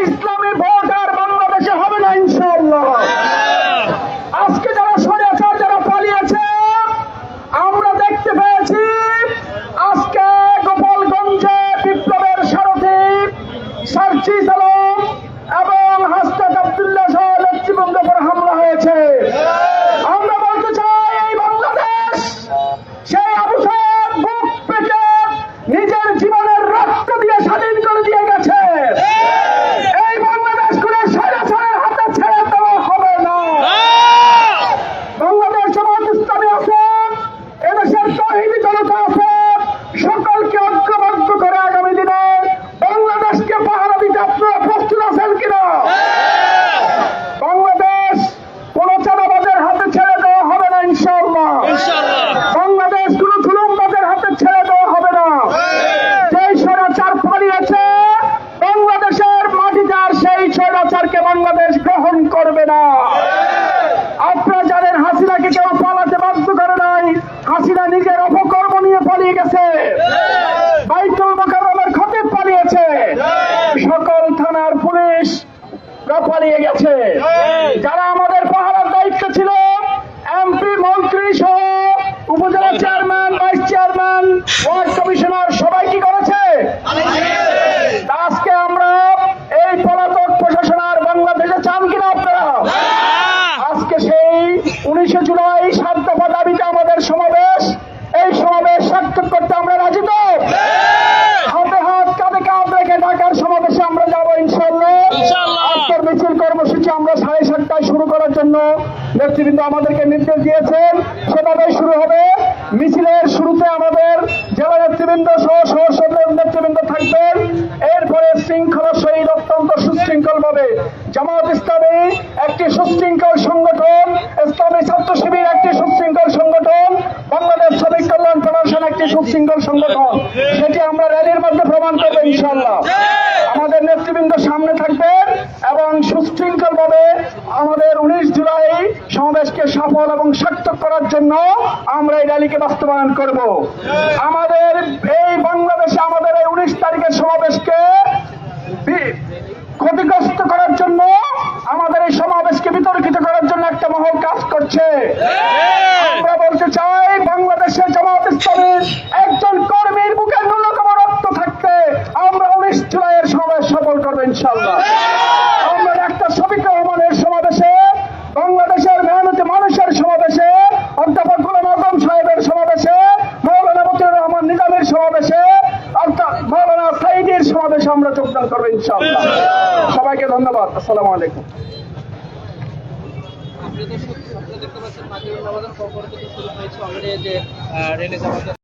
ইসলামী পালিয়ে গেছে। যারা আমাদের পাহারার দায়িত্ব ছিল এমপি মন্ত্রী সহ উপজেলা chairman vice chairman ward commissioner সবাই কি করেছে? আজকে আমরা এই পলাতক প্রশাসন আর বাংলাদেশে চান কিনা আপনারা? আজকে সেই উনিশে জুলাই সাত দফা দাবিতে আমাদের সমাবেশ এই সমাবেশ সার্থক করতে আমরা রাজি তো হাতে হাত কাঁধে কাঁধ রেখে ঢাকার সমাবেশে আমরা যাব ইনশাল্লাহ ইনশাআল্লাহ। আজকের মিছিল কর্মসূচি আমরা সাড়ে সাতটায় শুরু করার জন্য নেতৃবৃন্দ আমাদেরকে নির্দেশ দিয়েছেন। সেভাবেই শুরু হবে। মিছিলের শুরুতে আমাদের জেলা নেতৃবৃন্দ সহ সহ সদর নেতৃবৃন্দ থাকবেন। এরপরে শৃঙ্খলা সহিত অত্যন্ত সুশৃঙ্খল ভাবে জামাত ইসলামী একটি সুশৃঙ্খল সংগঠন, ইসলামী ছাত্র শিবির একটি সুশৃঙ্খল সংগঠন, বাংলাদেশ শ্রমিক কল্যাণ ফেডারেশন একটি সুশৃঙ্খল সংগঠন। সেটি আমরা র্যালির মধ্যে প্রমাণ করব ইনশাল্লাহ আমাদের নেতৃবৃন্দ সামনে থাকবেন এবং সুশৃঙ্খল ভাবে আমাদের উনিশ জুলাই সমাবেশকে সফল এবং সার্থক করার জন্য আমরা এই র্যালিকে বাস্তবায়ন করব। আমাদের এই বাংলাদেশে আমাদের এই উনিশ তারিখের সমাবেশকে ক্ষতিগ্রস্ত করার জন্য, আমাদের এই সমাবেশকে বিতর্কিত করার জন্য একটা মহল কাজ করছে। আমরা বলতে চাই, বাংলাদেশের জামাত ইসলামের একজন কর্মীর বুকে ন্যূনতম রক্ত থাকতে আমরা উনিশ জুলাইয়ের সমাবেশ সফল করব ইনশাল্লাহ সমাবেশে আমরা যোগদান করব ইনশাআল্লাহ। সবাইকে ধন্যবাদ আসসালামু আলাইকুম। দেখতে পাচ্ছেন